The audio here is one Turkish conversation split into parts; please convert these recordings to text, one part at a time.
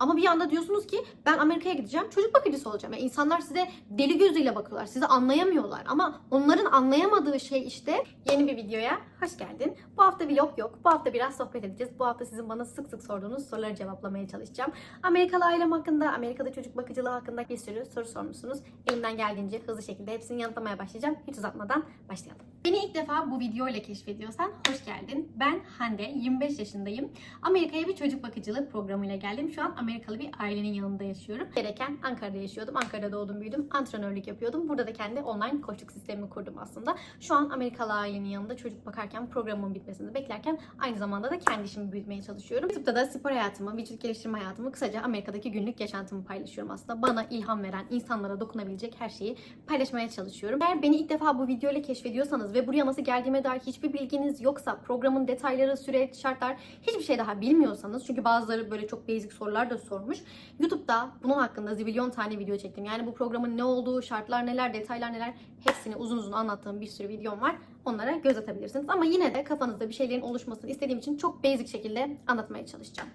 Ama bir anda diyorsunuz ki ben Amerika'ya gideceğim çocuk bakıcısı olacağım. Yani insanlar size deli gözüyle bakıyorlar. Sizi anlayamıyorlar. Ama onların anlayamadığı şey işte yeni bir videoya hoş geldin. Bu hafta vlog yok. Bu hafta biraz sohbet edeceğiz. Bu hafta sizin bana sık sık sorduğunuz soruları cevaplamaya çalışacağım. Amerikalı ailem hakkında, Amerika'da çocuk bakıcılığı hakkında bir sürü soru sormuşsunuz. Elimden geldiğince hızlı şekilde hepsini yanıtlamaya başlayacağım. Hiç uzatmadan başlayalım. Beni ilk defa bu video ile keşfediyorsan hoş geldin. Ben Hande, 25 yaşındayım. Amerika'ya bir çocuk bakıcılığı programıyla geldim. Şu an Amerikalı bir ailenin yanında yaşıyorum. Gereken Ankara'da yaşıyordum. Ankara'da doğdum büyüdüm. Antrenörlük yapıyordum. Burada da kendi online koçluk sistemimi kurdum aslında. Şu an Amerikalı ailenin yanında çocuk bakarken programımın bitmesini beklerken aynı zamanda da kendi işimi büyütmeye çalışıyorum. YouTube'da da spor hayatımı, vücut geliştirme hayatımı, kısaca Amerika'daki günlük yaşantımı paylaşıyorum aslında. Bana ilham veren, insanlara dokunabilecek her şeyi paylaşmaya çalışıyorum. Eğer beni ilk defa bu video ile keşfediyorsanız ve buraya nasıl geldiğime dair hiçbir bilginiz yoksa, programın detayları, süreç, şartlar hiçbir şey daha bilmiyorsanız çünkü bazıları böyle çok basic sorular da sormuş. YouTube'da bunun hakkında zibilyon tane video çektim. Yani bu programın ne olduğu, şartlar neler, detaylar neler hepsini uzun uzun anlattığım bir sürü videom var. Onlara göz atabilirsiniz. Ama yine de kafanızda bir şeylerin oluşmasını istediğim için çok basic şekilde anlatmaya çalışacağım.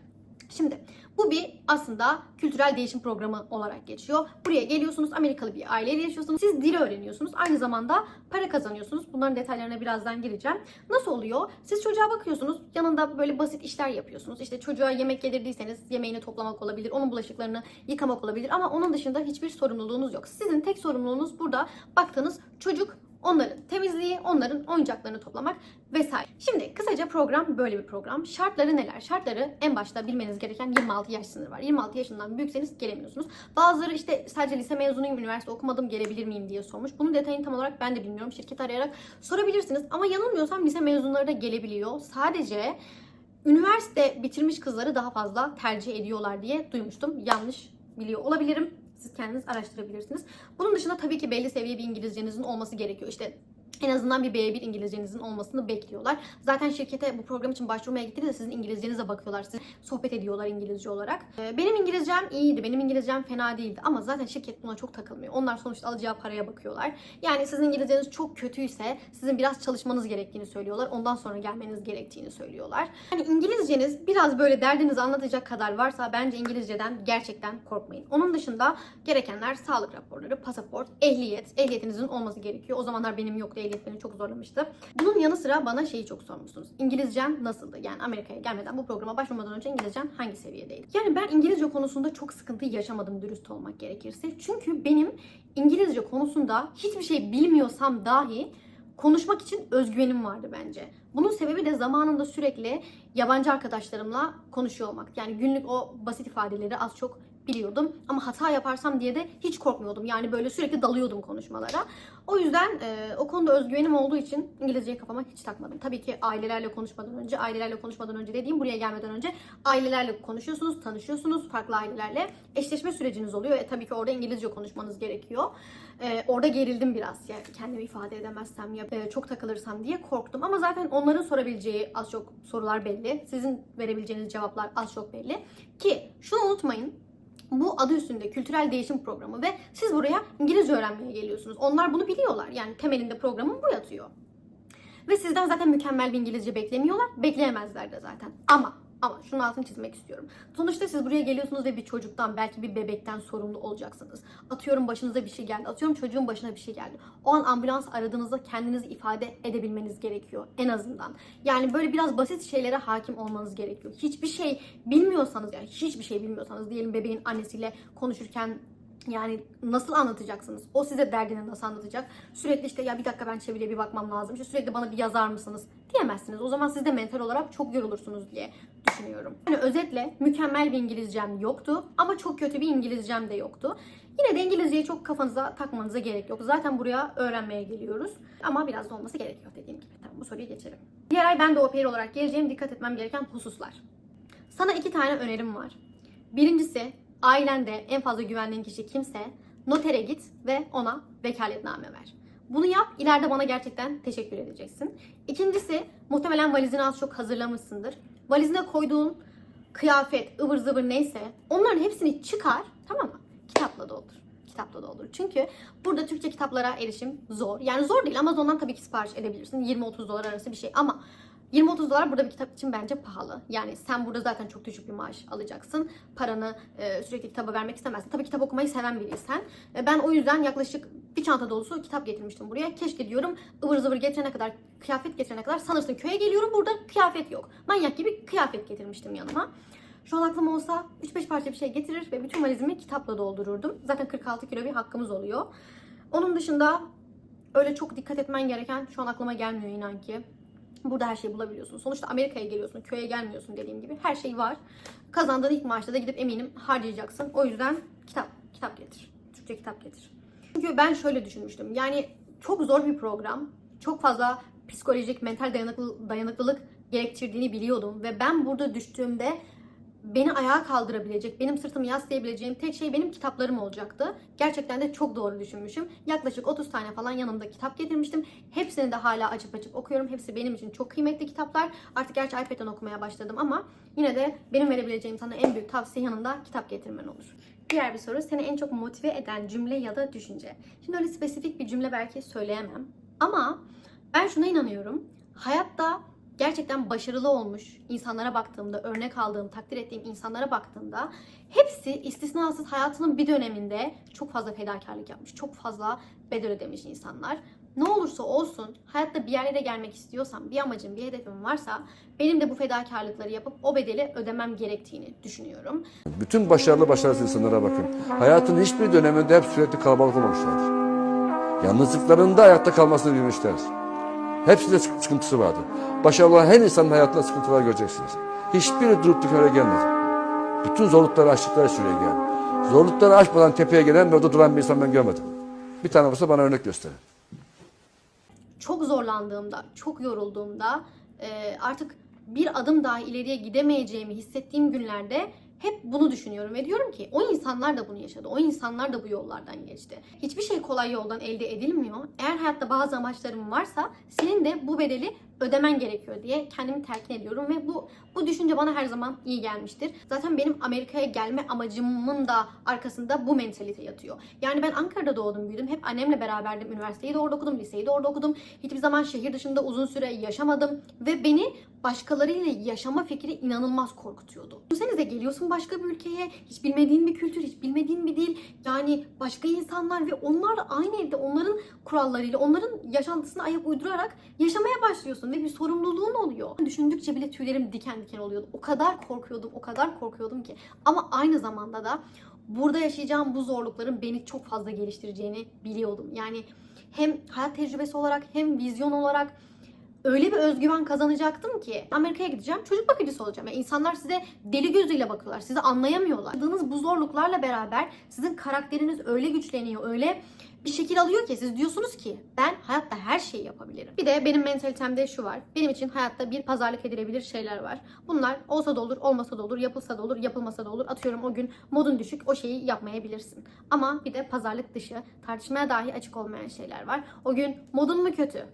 Şimdi bu bir aslında kültürel değişim programı olarak geçiyor. Buraya geliyorsunuz, Amerikalı bir aileyle yaşıyorsunuz. Siz dil öğreniyorsunuz. Aynı zamanda para kazanıyorsunuz. Bunların detaylarına birazdan gireceğim. Nasıl oluyor? Siz çocuğa bakıyorsunuz. Yanında böyle basit işler yapıyorsunuz. İşte çocuğa yemek yedirdiyseniz yemeğini toplamak olabilir. Onun bulaşıklarını yıkamak olabilir. Ama onun dışında hiçbir sorumluluğunuz yok. Sizin tek sorumluluğunuz burada baktığınız çocuk onların temizliği, onların oyuncaklarını toplamak vesaire. Şimdi kısaca program böyle bir program. Şartları neler? Şartları en başta bilmeniz gereken 26 yaş sınırı var. 26 yaşından büyükseniz gelemiyorsunuz. Bazıları işte sadece lise mezunuyum, üniversite okumadım gelebilir miyim diye sormuş. Bunun detayını tam olarak ben de bilmiyorum. Şirket arayarak sorabilirsiniz. Ama yanılmıyorsam lise mezunları da gelebiliyor. Sadece üniversite bitirmiş kızları daha fazla tercih ediyorlar diye duymuştum. Yanlış biliyor olabilirim. Siz kendiniz araştırabilirsiniz. Bunun dışında tabii ki belli seviye bir İngilizcenizin olması gerekiyor. İşte en azından bir B1 İngilizcenizin olmasını bekliyorlar. Zaten şirkete bu program için başvurmaya gittiğinizde sizin İngilizcenize bakıyorlar. Siz sohbet ediyorlar İngilizce olarak. Ee, Benim İngilizcem iyiydi. Benim İngilizcem fena değildi. Ama zaten şirket buna çok takılmıyor. Onlar sonuçta alacağı paraya bakıyorlar. Yani sizin İngilizceniz çok kötüyse sizin biraz çalışmanız gerektiğini söylüyorlar. Ondan sonra gelmeniz gerektiğini söylüyorlar. Yani İngilizceniz biraz böyle derdinizi anlatacak kadar varsa bence İngilizceden gerçekten korkmayın. Onun dışında gerekenler sağlık raporları, pasaport, ehliyet. Ehliyetinizin olması gerekiyor. O zamanlar benim yoktu ehliyet beni çok zorlamıştı. Bunun yanı sıra bana şeyi çok sormuşsunuz. İngilizcen nasıldı? Yani Amerika'ya gelmeden bu programa başvurmadan önce İngilizcen hangi seviyedeydi? Yani ben İngilizce konusunda çok sıkıntı yaşamadım dürüst olmak gerekirse. Çünkü benim İngilizce konusunda hiçbir şey bilmiyorsam dahi konuşmak için özgüvenim vardı bence. Bunun sebebi de zamanında sürekli yabancı arkadaşlarımla konuşuyor olmak. Yani günlük o basit ifadeleri az çok biliyordum ama hata yaparsam diye de hiç korkmuyordum. Yani böyle sürekli dalıyordum konuşmalara. O yüzden e, o konuda özgüvenim olduğu için İngilizceyi kafama hiç takmadım. Tabii ki ailelerle konuşmadan önce, ailelerle konuşmadan önce dediğim buraya gelmeden önce ailelerle konuşuyorsunuz, tanışıyorsunuz farklı ailelerle. Eşleşme süreciniz oluyor. E, tabii ki orada İngilizce konuşmanız gerekiyor. E, orada gerildim biraz. Yani kendimi ifade edemezsem ya e, çok takılırsam diye korktum. Ama zaten onların sorabileceği az çok sorular belli. Sizin verebileceğiniz cevaplar az çok belli. Ki şunu unutmayın. Bu adı üstünde kültürel değişim programı ve siz buraya İngilizce öğrenmeye geliyorsunuz. Onlar bunu biliyorlar. Yani temelinde programın bu yatıyor. Ve sizden zaten mükemmel bir İngilizce beklemiyorlar. Bekleyemezler de zaten. Ama ama şunun altını çizmek istiyorum. Sonuçta siz buraya geliyorsunuz ve bir çocuktan belki bir bebekten sorumlu olacaksınız. Atıyorum başınıza bir şey geldi. Atıyorum çocuğun başına bir şey geldi. O an ambulans aradığınızda kendinizi ifade edebilmeniz gerekiyor en azından. Yani böyle biraz basit şeylere hakim olmanız gerekiyor. Hiçbir şey bilmiyorsanız yani hiçbir şey bilmiyorsanız diyelim bebeğin annesiyle konuşurken yani nasıl anlatacaksınız? O size derdini nasıl anlatacak? Sürekli işte ya bir dakika ben çeviriye bir bakmam lazım. İşte sürekli bana bir yazar mısınız? Diyemezsiniz. O zaman siz de mental olarak çok yorulursunuz diye düşünüyorum. Yani özetle mükemmel bir İngilizcem yoktu ama çok kötü bir İngilizcem de yoktu. Yine de İngilizceyi çok kafanıza takmanıza gerek yok. Zaten buraya öğrenmeye geliyoruz. Ama biraz da olması gerekiyor dediğim gibi. Tamam bu soruyu geçelim. Diğer ay ben de au olarak geleceğim. Dikkat etmem gereken hususlar. Sana iki tane önerim var. Birincisi ailende en fazla güvendiğin kişi kimse notere git ve ona vekaletname ver. Bunu yap, ileride bana gerçekten teşekkür edeceksin. İkincisi, muhtemelen valizini az çok hazırlamışsındır. Valizine koyduğun kıyafet, ıvır zıvır neyse onların hepsini çıkar, tamam mı? Kitapla doldur. Kitapla doldur. Çünkü burada Türkçe kitaplara erişim zor. Yani zor değil. Amazon'dan tabii ki sipariş edebilirsin. 20-30 dolar arası bir şey ama 20-30 dolar burada bir kitap için bence pahalı. Yani sen burada zaten çok düşük bir maaş alacaksın. Paranı e, sürekli kitaba vermek istemezsin. Tabii kitap okumayı seven biriysen. E, ben o yüzden yaklaşık bir çanta dolusu kitap getirmiştim buraya. Keşke diyorum ıvır zıvır getirene kadar, kıyafet getirene kadar sanırsın köye geliyorum burada kıyafet yok. Manyak gibi kıyafet getirmiştim yanıma. Şu an aklım olsa 3-5 parça bir şey getirir ve bütün valizimi kitapla doldururdum. Zaten 46 kilo bir hakkımız oluyor. Onun dışında öyle çok dikkat etmen gereken şu an aklıma gelmiyor inan ki. Burada her şeyi bulabiliyorsun. Sonuçta Amerika'ya geliyorsun, köye gelmiyorsun dediğim gibi. Her şey var. Kazandığın ilk maaşta da gidip eminim harcayacaksın. O yüzden kitap, kitap getir. Türkçe kitap getir. Çünkü ben şöyle düşünmüştüm. Yani çok zor bir program. Çok fazla psikolojik, mental dayanıklı, dayanıklılık gerektirdiğini biliyordum. Ve ben burada düştüğümde beni ayağa kaldırabilecek, benim sırtımı yaslayabileceğim tek şey benim kitaplarım olacaktı. Gerçekten de çok doğru düşünmüşüm. Yaklaşık 30 tane falan yanımda kitap getirmiştim. Hepsini de hala açıp açıp okuyorum. Hepsi benim için çok kıymetli kitaplar. Artık gerçi iPad'den okumaya başladım ama yine de benim verebileceğim sana en büyük tavsiye yanında kitap getirmen olur. Diğer bir soru seni en çok motive eden cümle ya da düşünce. Şimdi öyle spesifik bir cümle belki söyleyemem. Ama ben şuna inanıyorum. Hayatta gerçekten başarılı olmuş insanlara baktığımda, örnek aldığım, takdir ettiğim insanlara baktığımda hepsi istisnasız hayatının bir döneminde çok fazla fedakarlık yapmış, çok fazla bedel ödemiş insanlar. Ne olursa olsun hayatta bir yerlere gelmek istiyorsam, bir amacım, bir hedefim varsa benim de bu fedakarlıkları yapıp o bedeli ödemem gerektiğini düşünüyorum. Bütün başarılı başarısız insanlara bakın. Hayatın hiçbir döneminde hep sürekli kalabalık olmamışlar. Yalnızlıklarında hayatta kalmasını bilmişler. Hepsinde sık- sıkıntısı vardı. Başarılı olan her insanın hayatında sıkıntılar göreceksiniz. Hiçbiri durup öyle gelmedi. Bütün zorlukları aştıkları süreye geldi. Zorlukları aşmadan tepeye gelen ve orada duran bir insan ben görmedim. Bir tane varsa bana örnek gösterin. çok zorlandığımda, çok yorulduğumda artık bir adım daha ileriye gidemeyeceğimi hissettiğim günlerde hep bunu düşünüyorum ve diyorum ki o insanlar da bunu yaşadı. O insanlar da bu yollardan geçti. Hiçbir şey kolay yoldan elde edilmiyor. Eğer hayatta bazı amaçların varsa senin de bu bedeli ödemen gerekiyor diye kendimi telkin ediyorum ve bu bu düşünce bana her zaman iyi gelmiştir. Zaten benim Amerika'ya gelme amacımın da arkasında bu mentalite yatıyor. Yani ben Ankara'da doğdum, büyüdüm. Hep annemle beraberdim. Üniversiteyi de orada okudum, liseyi de orada okudum. Hiçbir zaman şehir dışında uzun süre yaşamadım ve beni başkalarıyla yaşama fikri inanılmaz korkutuyordu. Düşünsenize geliyorsun başka bir ülkeye, hiç bilmediğin bir kültür, hiç bilmediğin bir dil, yani başka insanlar ve onlarla aynı evde onların kurallarıyla, onların yaşantısına ayak uydurarak yaşamaya başlıyorsun ve bir sorumluluğun oluyor. Düşündükçe bile tüylerim diken diken oluyordu. O kadar korkuyordum, o kadar korkuyordum ki. Ama aynı zamanda da burada yaşayacağım bu zorlukların beni çok fazla geliştireceğini biliyordum. Yani hem hayat tecrübesi olarak hem vizyon olarak öyle bir özgüven kazanacaktım ki Amerika'ya gideceğim çocuk bakıcısı olacağım. Yani insanlar size deli gözüyle bakıyorlar. Sizi anlayamıyorlar. Yaşadığınız bu zorluklarla beraber sizin karakteriniz öyle güçleniyor, öyle bir şekil alıyor ki siz diyorsunuz ki ben hayatta her şeyi yapabilirim. Bir de benim mentalitemde şu var. Benim için hayatta bir pazarlık edilebilir şeyler var. Bunlar olsa da olur, olmasa da olur, yapılsa da olur, yapılmasa da olur. Atıyorum o gün modun düşük o şeyi yapmayabilirsin. Ama bir de pazarlık dışı, tartışmaya dahi açık olmayan şeyler var. O gün modun mu kötü?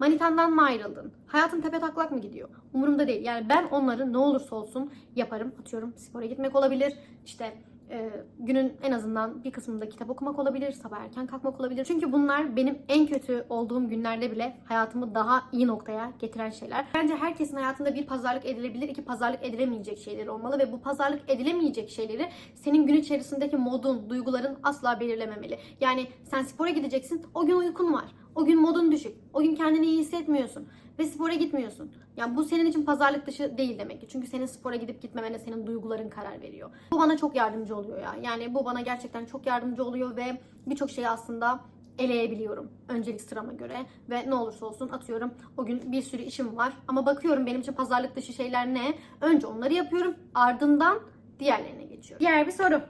Manitandan mı ayrıldın? Hayatın tepe taklak mı gidiyor? Umurumda değil. Yani ben onları ne olursa olsun yaparım. Atıyorum spora gitmek olabilir. İşte e, günün en azından bir kısmında kitap okumak olabilir, sabah erken kalkmak olabilir. Çünkü bunlar benim en kötü olduğum günlerde bile hayatımı daha iyi noktaya getiren şeyler. Bence herkesin hayatında bir pazarlık edilebilir, iki pazarlık edilemeyecek şeyleri olmalı ve bu pazarlık edilemeyecek şeyleri senin gün içerisindeki modun, duyguların asla belirlememeli. Yani sen spora gideceksin, o gün uykun var. O gün modun düşük. O gün kendini iyi hissetmiyorsun ve spora gitmiyorsun. Yani bu senin için pazarlık dışı değil demek ki. Çünkü senin spora gidip gitmemene senin duyguların karar veriyor. Bu bana çok yardımcı oluyor ya. Yani bu bana gerçekten çok yardımcı oluyor ve birçok şeyi aslında eleyebiliyorum öncelik sırama göre ve ne olursa olsun atıyorum o gün bir sürü işim var ama bakıyorum benim için pazarlık dışı şeyler ne? Önce onları yapıyorum ardından diğerlerine geçiyorum. Diğer bir soru.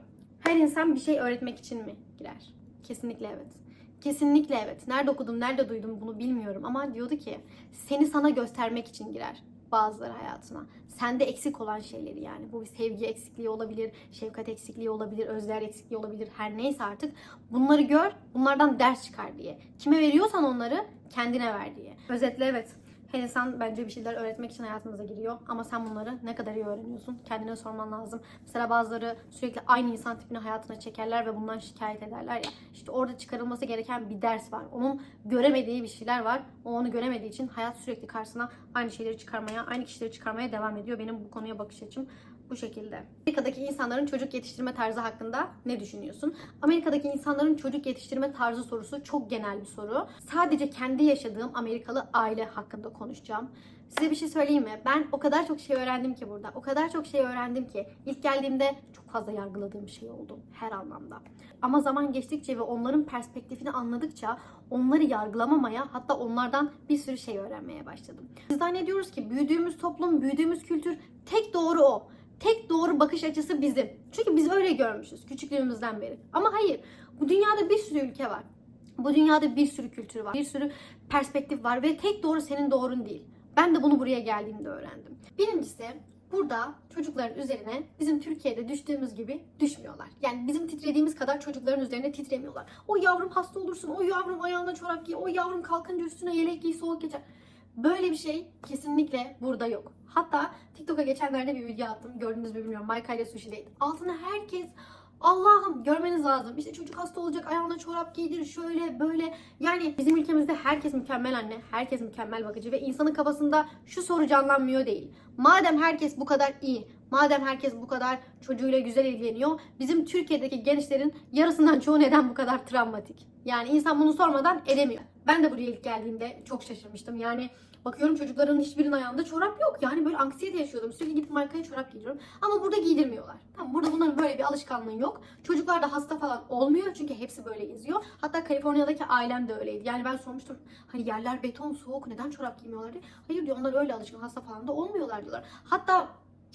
Her insan bir şey öğretmek için mi girer? Kesinlikle evet. Kesinlikle evet. Nerede okudum, nerede duydum bunu bilmiyorum ama diyordu ki seni sana göstermek için girer bazıları hayatına. Sende eksik olan şeyleri yani. Bu bir sevgi eksikliği olabilir, şefkat eksikliği olabilir, özler eksikliği olabilir. Her neyse artık bunları gör, bunlardan ders çıkar diye. Kime veriyorsan onları kendine ver diye. Özetle evet. Her insan bence bir şeyler öğretmek için hayatımıza giriyor. Ama sen bunları ne kadar iyi öğreniyorsun? Kendine sorman lazım. Mesela bazıları sürekli aynı insan tipini hayatına çekerler ve bundan şikayet ederler ya. İşte orada çıkarılması gereken bir ders var. Onun göremediği bir şeyler var. O onu göremediği için hayat sürekli karşısına aynı şeyleri çıkarmaya, aynı kişileri çıkarmaya devam ediyor. Benim bu konuya bakış açım bu şekilde. Amerika'daki insanların çocuk yetiştirme tarzı hakkında ne düşünüyorsun? Amerika'daki insanların çocuk yetiştirme tarzı sorusu çok genel bir soru. Sadece kendi yaşadığım Amerikalı aile hakkında konuşacağım. Size bir şey söyleyeyim mi? Ben o kadar çok şey öğrendim ki burada. O kadar çok şey öğrendim ki ilk geldiğimde çok fazla yargıladığım şey oldu her anlamda. Ama zaman geçtikçe ve onların perspektifini anladıkça onları yargılamamaya hatta onlardan bir sürü şey öğrenmeye başladım. Biz zannediyoruz ki büyüdüğümüz toplum, büyüdüğümüz kültür tek doğru o. Tek doğru bakış açısı bizim. Çünkü biz öyle görmüşüz küçüklüğümüzden beri. Ama hayır. Bu dünyada bir sürü ülke var. Bu dünyada bir sürü kültür var. Bir sürü perspektif var ve tek doğru senin doğrun değil. Ben de bunu buraya geldiğimde öğrendim. Birincisi burada çocukların üzerine bizim Türkiye'de düştüğümüz gibi düşmüyorlar. Yani bizim titrediğimiz kadar çocukların üzerine titremiyorlar. O yavrum hasta olursun, o yavrum ayağına çorap giy, o yavrum kalkınca üstüne yelek giy, soğuk geçer. Böyle bir şey kesinlikle burada yok. Hatta TikTok'a geçenlerde bir video attım. Gördünüz mü bilmiyorum. Mayka ile Sushi Date. Altına herkes Allah'ım görmeniz lazım. İşte çocuk hasta olacak ayağına çorap giydir şöyle böyle. Yani bizim ülkemizde herkes mükemmel anne, herkes mükemmel bakıcı ve insanın kafasında şu soru canlanmıyor değil. Madem herkes bu kadar iyi, madem herkes bu kadar çocuğuyla güzel ilgileniyor, bizim Türkiye'deki gençlerin yarısından çoğu neden bu kadar travmatik? Yani insan bunu sormadan edemiyor. Ben de buraya ilk geldiğimde çok şaşırmıştım. Yani bakıyorum çocukların hiçbirinin ayağında çorap yok. Yani böyle anksiyete yaşıyordum. Sürekli gidip markaya çorap giyiyorum. Ama burada giydirmiyorlar. Tamam burada bunların böyle bir alışkanlığı yok. Çocuklar da hasta falan olmuyor çünkü hepsi böyle geziyor. Hatta Kaliforniya'daki ailem de öyleydi. Yani ben sormuştum hani yerler beton soğuk neden çorap giymiyorlar diye. Hayır diyor onlar öyle alışkın hasta falan da olmuyorlar diyorlar. Hatta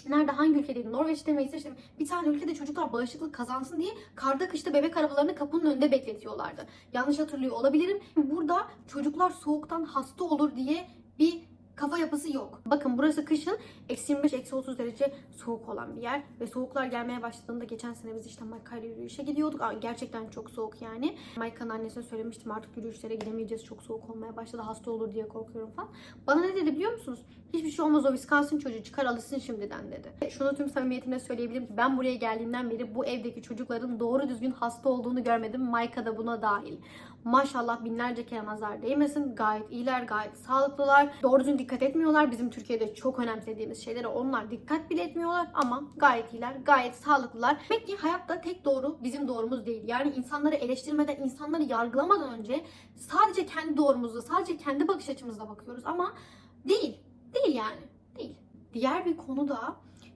Nerede hangi ülkedeydi? Norveç'te mi İsveç'te mi? Bir tane ülkede çocuklar bağışıklık kazansın diye karda kışta bebek arabalarını kapının önünde bekletiyorlardı. Yanlış hatırlıyor olabilirim. Burada çocuklar soğuktan hasta olur diye bir kafa yapısı yok. Bakın burası kışın eksi 25 eksi 30 derece soğuk olan bir yer ve soğuklar gelmeye başladığında geçen sene biz işte Mayka ile yürüyüşe gidiyorduk. Aa, Gerçekten çok soğuk yani. Mayka'nın annesine söylemiştim artık yürüyüşlere gidemeyeceğiz çok soğuk olmaya başladı hasta olur diye korkuyorum falan. Bana ne dedi biliyor musunuz? Hiçbir şey olmaz o Wisconsin çocuğu çıkar alışsın şimdiden dedi. Şunu tüm samimiyetimle söyleyebilirim ki ben buraya geldiğimden beri bu evdeki çocukların doğru düzgün hasta olduğunu görmedim. Mayka da buna dahil. Maşallah binlerce kere nazar değmesin. Gayet iyiler, gayet sağlıklılar. Doğru düzgün dikkat etmiyorlar. Bizim Türkiye'de çok önemsediğimiz şeylere onlar dikkat bile etmiyorlar. Ama gayet iyiler, gayet sağlıklılar. Demek ki hayatta tek doğru bizim doğrumuz değil. Yani insanları eleştirmeden, insanları yargılamadan önce sadece kendi doğrumuzla, sadece kendi bakış açımızla bakıyoruz. Ama değil. Değil yani. Değil. Diğer bir konu da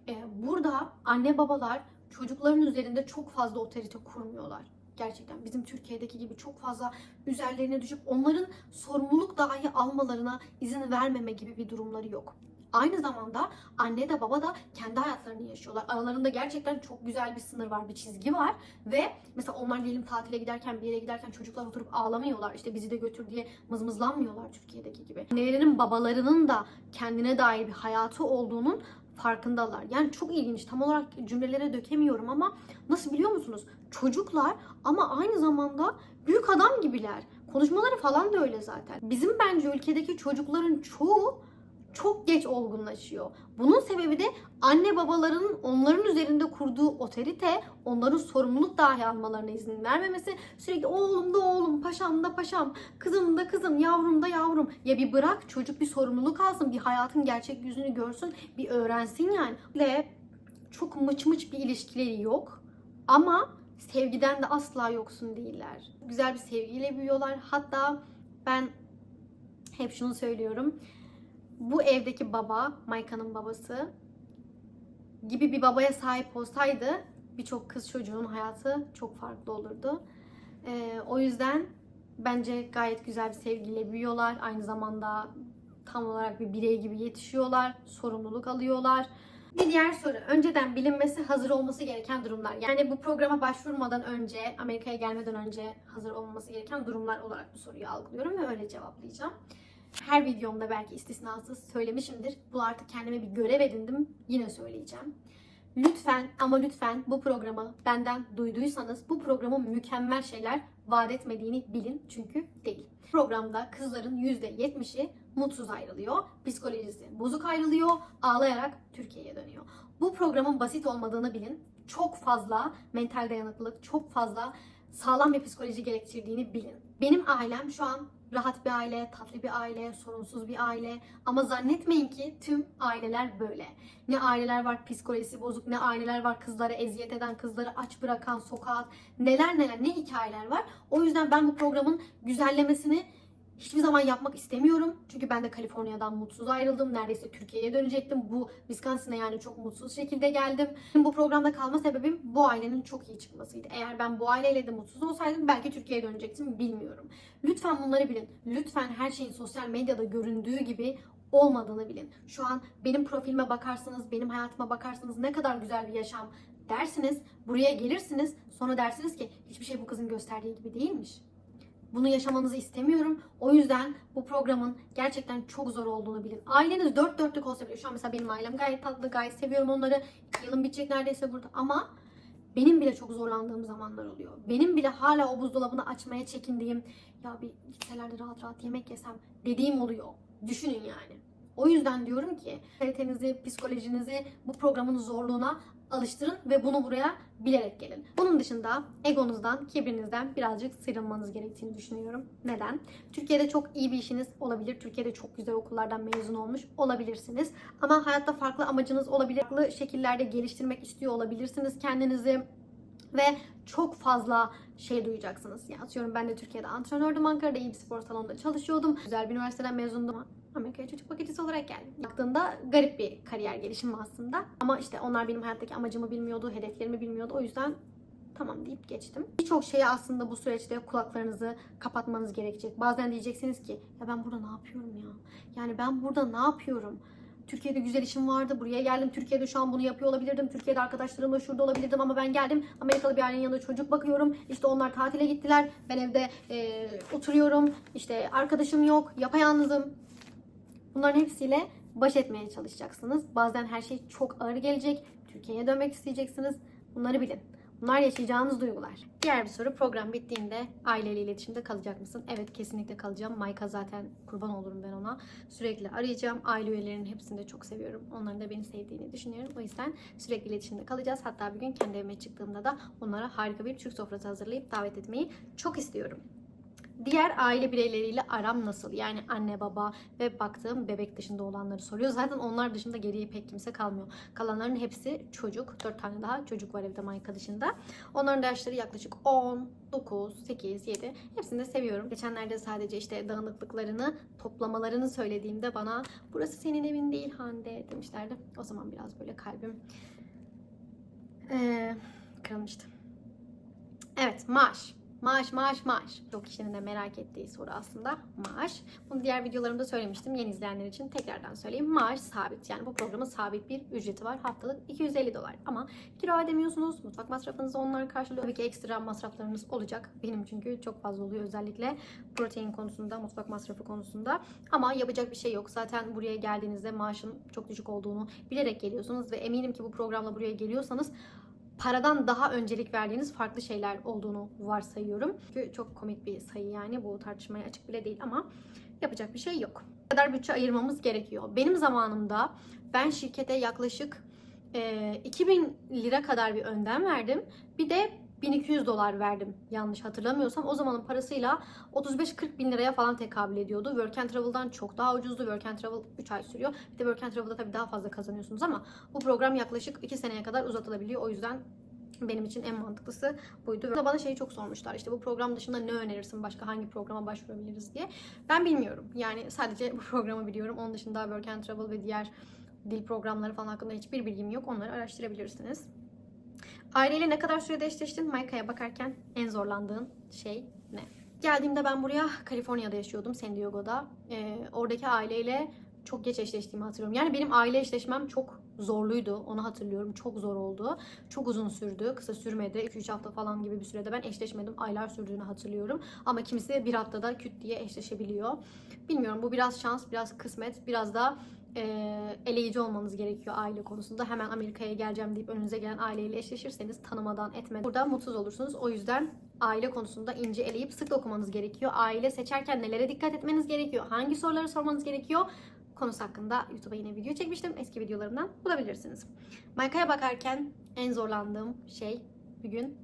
e, burada anne babalar çocukların üzerinde çok fazla otorite kurmuyorlar. Gerçekten bizim Türkiye'deki gibi çok fazla üzerlerine düşüp onların sorumluluk dahi almalarına izin vermeme gibi bir durumları yok. Aynı zamanda anne de baba da kendi hayatlarını yaşıyorlar. Aralarında gerçekten çok güzel bir sınır var, bir çizgi var. Ve mesela onlar diyelim tatile giderken, bir yere giderken çocuklar oturup ağlamıyorlar. İşte bizi de götür diye mızmızlanmıyorlar Türkiye'deki gibi. Annelerinin, babalarının da kendine dair bir hayatı olduğunun farkındalar. Yani çok ilginç. Tam olarak cümlelere dökemiyorum ama nasıl biliyor musunuz? Çocuklar ama aynı zamanda büyük adam gibiler. Konuşmaları falan da öyle zaten. Bizim bence ülkedeki çocukların çoğu çok geç olgunlaşıyor. Bunun sebebi de anne babaların onların üzerinde kurduğu otorite, onların sorumluluk dahi almalarına izin vermemesi. Sürekli oğlum da oğlum, paşam da paşam, kızım da kızım, yavrum da yavrum. Ya bir bırak çocuk bir sorumluluk alsın, bir hayatın gerçek yüzünü görsün, bir öğrensin yani. Ve çok mıç mıç bir ilişkileri yok. Ama sevgiden de asla yoksun değiller. Güzel bir sevgiyle büyüyorlar. Hatta ben hep şunu söylüyorum bu evdeki baba, Mayka'nın babası gibi bir babaya sahip olsaydı birçok kız çocuğun hayatı çok farklı olurdu. Ee, o yüzden bence gayet güzel bir sevgiyle büyüyorlar. Aynı zamanda tam olarak bir birey gibi yetişiyorlar. Sorumluluk alıyorlar. Bir diğer soru. Önceden bilinmesi, hazır olması gereken durumlar. Yani bu programa başvurmadan önce, Amerika'ya gelmeden önce hazır olması gereken durumlar olarak bu soruyu algılıyorum ve öyle cevaplayacağım. Her videomda belki istisnasız söylemişimdir. Bu artık kendime bir görev edindim. Yine söyleyeceğim. Lütfen ama lütfen bu programı benden duyduysanız bu programın mükemmel şeyler vaat etmediğini bilin çünkü değil. Programda kızların %70'i mutsuz ayrılıyor, psikolojisi bozuk ayrılıyor, ağlayarak Türkiye'ye dönüyor. Bu programın basit olmadığını bilin. Çok fazla mental dayanıklılık, çok fazla sağlam bir psikoloji gerektirdiğini bilin. Benim ailem şu an rahat bir aile, tatlı bir aile, sorunsuz bir aile ama zannetmeyin ki tüm aileler böyle. Ne aileler var psikolojisi bozuk, ne aileler var kızlara eziyet eden, kızları aç bırakan, sokağa neler neler ne hikayeler var. O yüzden ben bu programın güzellemesini hiçbir zaman yapmak istemiyorum. Çünkü ben de Kaliforniya'dan mutsuz ayrıldım. Neredeyse Türkiye'ye dönecektim. Bu Wisconsin'a yani çok mutsuz şekilde geldim. Bu programda kalma sebebim bu ailenin çok iyi çıkmasıydı. Eğer ben bu aileyle de mutsuz olsaydım belki Türkiye'ye dönecektim bilmiyorum. Lütfen bunları bilin. Lütfen her şeyin sosyal medyada göründüğü gibi olmadığını bilin. Şu an benim profilime bakarsanız, benim hayatıma bakarsanız ne kadar güzel bir yaşam dersiniz. Buraya gelirsiniz. Sonra dersiniz ki hiçbir şey bu kızın gösterdiği gibi değilmiş. Bunu yaşamanızı istemiyorum. O yüzden bu programın gerçekten çok zor olduğunu bilin. Aileniz dört dörtlük olsa bile. Şu an mesela benim ailem gayet tatlı, gayet seviyorum onları. Yılım bitecek neredeyse burada. Ama benim bile çok zorlandığım zamanlar oluyor. Benim bile hala o buzdolabını açmaya çekindiğim, ya bir gitselerde rahat rahat yemek yesem dediğim oluyor. Düşünün yani. O yüzden diyorum ki kalitenizi, psikolojinizi bu programın zorluğuna alıştırın ve bunu buraya bilerek gelin. Bunun dışında egonuzdan, kibrinizden birazcık sıyrılmanız gerektiğini düşünüyorum. Neden? Türkiye'de çok iyi bir işiniz olabilir. Türkiye'de çok güzel okullardan mezun olmuş olabilirsiniz. Ama hayatta farklı amacınız olabilir. Farklı şekillerde geliştirmek istiyor olabilirsiniz kendinizi. Ve çok fazla şey duyacaksınız. Ya atıyorum ben de Türkiye'de antrenördüm. Ankara'da iyi bir spor salonunda çalışıyordum. Güzel bir üniversiteden mezundum. Amerika'ya çocuk bakıcısı olarak geldim. Baktığında garip bir kariyer gelişimi aslında. Ama işte onlar benim hayattaki amacımı bilmiyordu, hedeflerimi bilmiyordu. O yüzden tamam deyip geçtim. Birçok şeye aslında bu süreçte kulaklarınızı kapatmanız gerekecek. Bazen diyeceksiniz ki ya ben burada ne yapıyorum ya? Yani ben burada ne yapıyorum? Türkiye'de güzel işim vardı. Buraya geldim. Türkiye'de şu an bunu yapıyor olabilirdim. Türkiye'de arkadaşlarımla şurada olabilirdim ama ben geldim. Amerikalı bir ailenin yanında çocuk bakıyorum. İşte onlar tatile gittiler. Ben evde e, oturuyorum. İşte arkadaşım yok. Yapayalnızım. Bunların hepsiyle baş etmeye çalışacaksınız. Bazen her şey çok ağır gelecek. Türkiye'ye dönmek isteyeceksiniz. Bunları bilin. Bunlar yaşayacağınız duygular. Diğer bir soru program bittiğinde aileyle iletişimde kalacak mısın? Evet kesinlikle kalacağım. Mayka zaten kurban olurum ben ona. Sürekli arayacağım. Aile üyelerinin hepsini de çok seviyorum. Onların da beni sevdiğini düşünüyorum. O yüzden sürekli iletişimde kalacağız. Hatta bir gün kendi evime çıktığımda da onlara harika bir Türk sofrası hazırlayıp davet etmeyi çok istiyorum. Diğer aile bireyleriyle aram nasıl? Yani anne baba ve baktığım bebek dışında olanları soruyor. Zaten onlar dışında geriye pek kimse kalmıyor. Kalanların hepsi çocuk. 4 tane daha çocuk var evde Mayka dışında. Onların da yaşları yaklaşık 10, 9, 8, 7. Hepsini de seviyorum. Geçenlerde sadece işte dağınıklıklarını toplamalarını söylediğimde bana burası senin evin değil Hande demişlerdi. O zaman biraz böyle kalbim eee kırılmıştı. Evet maaş. Maaş, maaş, maaş. Çok kişinin de merak ettiği soru aslında maaş. Bunu diğer videolarımda söylemiştim. Yeni izleyenler için tekrardan söyleyeyim. Maaş sabit. Yani bu programın sabit bir ücreti var. Haftalık 250 dolar. Ama kira ödemiyorsunuz. Mutfak masrafınızı onlar karşılıyor. Tabii ki ekstra masraflarınız olacak. Benim çünkü çok fazla oluyor. Özellikle protein konusunda, mutfak masrafı konusunda. Ama yapacak bir şey yok. Zaten buraya geldiğinizde maaşın çok düşük olduğunu bilerek geliyorsunuz. Ve eminim ki bu programla buraya geliyorsanız paradan daha öncelik verdiğiniz farklı şeyler olduğunu varsayıyorum. Çünkü çok komik bir sayı yani bu tartışmaya açık bile değil ama yapacak bir şey yok. Bu kadar bütçe ayırmamız gerekiyor. Benim zamanımda ben şirkete yaklaşık e, 2000 lira kadar bir önden verdim. Bir de 1200 dolar verdim yanlış hatırlamıyorsam. O zamanın parasıyla 35-40 bin liraya falan tekabül ediyordu. Work and Travel'dan çok daha ucuzdu. Work and Travel 3 ay sürüyor. Bir de Work and Travel'da tabii daha fazla kazanıyorsunuz ama bu program yaklaşık 2 seneye kadar uzatılabiliyor. O yüzden benim için en mantıklısı buydu. Ve bana şeyi çok sormuşlar. İşte bu program dışında ne önerirsin? Başka hangi programa başvurabiliriz diye. Ben bilmiyorum. Yani sadece bu programı biliyorum. Onun dışında Work and Travel ve diğer dil programları falan hakkında hiçbir bilgim yok. Onları araştırabilirsiniz. Aileyle ne kadar sürede eşleştin? Mayka'ya bakarken en zorlandığın şey ne? Geldiğimde ben buraya Kaliforniya'da yaşıyordum, San Diego'da. Ee, oradaki aileyle çok geç eşleştiğimi hatırlıyorum. Yani benim aile eşleşmem çok zorluydu. Onu hatırlıyorum. Çok zor oldu. Çok uzun sürdü. Kısa sürmedi. 2-3 hafta falan gibi bir sürede ben eşleşmedim. Aylar sürdüğünü hatırlıyorum. Ama kimisi bir haftada küt diye eşleşebiliyor. Bilmiyorum bu biraz şans, biraz kısmet, biraz da e, eleyici olmanız gerekiyor aile konusunda. Hemen Amerika'ya geleceğim deyip önünüze gelen aileyle eşleşirseniz tanımadan etmeden burada mutsuz olursunuz. O yüzden aile konusunda ince eleyip sık okumanız gerekiyor. Aile seçerken nelere dikkat etmeniz gerekiyor? Hangi soruları sormanız gerekiyor? Konusu hakkında YouTube'a yine video çekmiştim. Eski videolarımdan bulabilirsiniz. Mayka'ya bakarken en zorlandığım şey bugün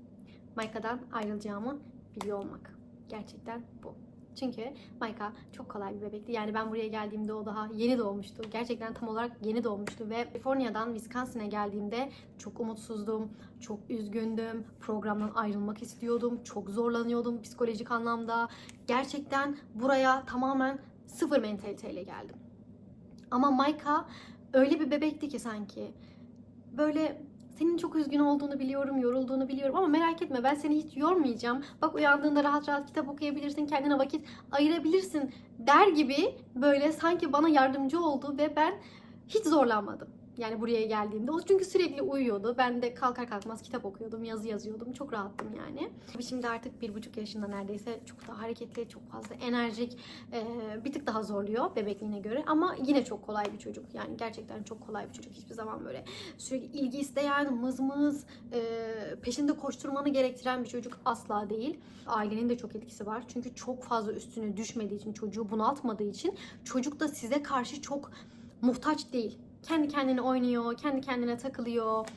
Mayka'dan ayrılacağımı biliyor olmak. Gerçekten bu. Çünkü Mayka çok kolay bir bebekti. Yani ben buraya geldiğimde o daha yeni doğmuştu. Gerçekten tam olarak yeni doğmuştu ve California'dan Wisconsin'e geldiğimde çok umutsuzdum, çok üzgündüm. Programdan ayrılmak istiyordum, çok zorlanıyordum psikolojik anlamda. Gerçekten buraya tamamen sıfır mentaliteyle geldim. Ama Mayka öyle bir bebekti ki sanki. Böyle senin çok üzgün olduğunu biliyorum, yorulduğunu biliyorum ama merak etme ben seni hiç yormayacağım. Bak uyandığında rahat rahat kitap okuyabilirsin, kendine vakit ayırabilirsin der gibi böyle sanki bana yardımcı oldu ve ben hiç zorlanmadım. Yani buraya geldiğimde. O çünkü sürekli uyuyordu. Ben de kalkar kalkmaz kitap okuyordum, yazı yazıyordum. Çok rahattım yani. Şimdi artık bir buçuk yaşında neredeyse çok daha hareketli, çok fazla enerjik, bir tık daha zorluyor bebekliğine göre. Ama yine çok kolay bir çocuk. Yani gerçekten çok kolay bir çocuk. Hiçbir zaman böyle sürekli ilgi isteyen, mızmız, peşinde koşturmanı gerektiren bir çocuk asla değil. Ailenin de çok etkisi var. Çünkü çok fazla üstüne düşmediği için, çocuğu bunaltmadığı için çocuk da size karşı çok muhtaç değil. Kendi kendine oynuyor, kendi kendine takılıyor.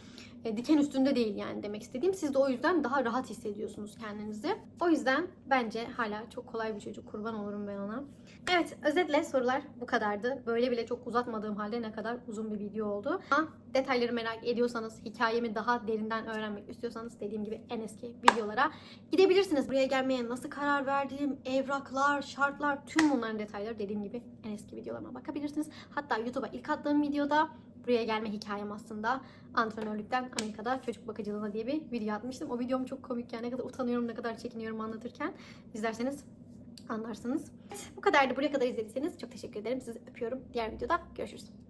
E, diken üstünde değil yani demek istediğim. Siz de o yüzden daha rahat hissediyorsunuz kendinizi. O yüzden bence hala çok kolay bir çocuk. Kurban olurum ben ona. Evet özetle sorular bu kadardı. Böyle bile çok uzatmadığım halde ne kadar uzun bir video oldu. Ama detayları merak ediyorsanız, hikayemi daha derinden öğrenmek istiyorsanız dediğim gibi en eski videolara gidebilirsiniz. Buraya gelmeye nasıl karar verdiğim, evraklar, şartlar, tüm bunların detayları dediğim gibi en eski videolarıma bakabilirsiniz. Hatta YouTube'a ilk attığım videoda buraya gelme hikayem aslında antrenörlükten Amerika'da çocuk bakıcılığına diye bir video atmıştım. O videom çok komik yani ne kadar utanıyorum, ne kadar çekiniyorum anlatırken. İzlerseniz anlarsınız. Bu kadardı. Buraya kadar izlediyseniz çok teşekkür ederim. Sizi öpüyorum. Diğer videoda görüşürüz.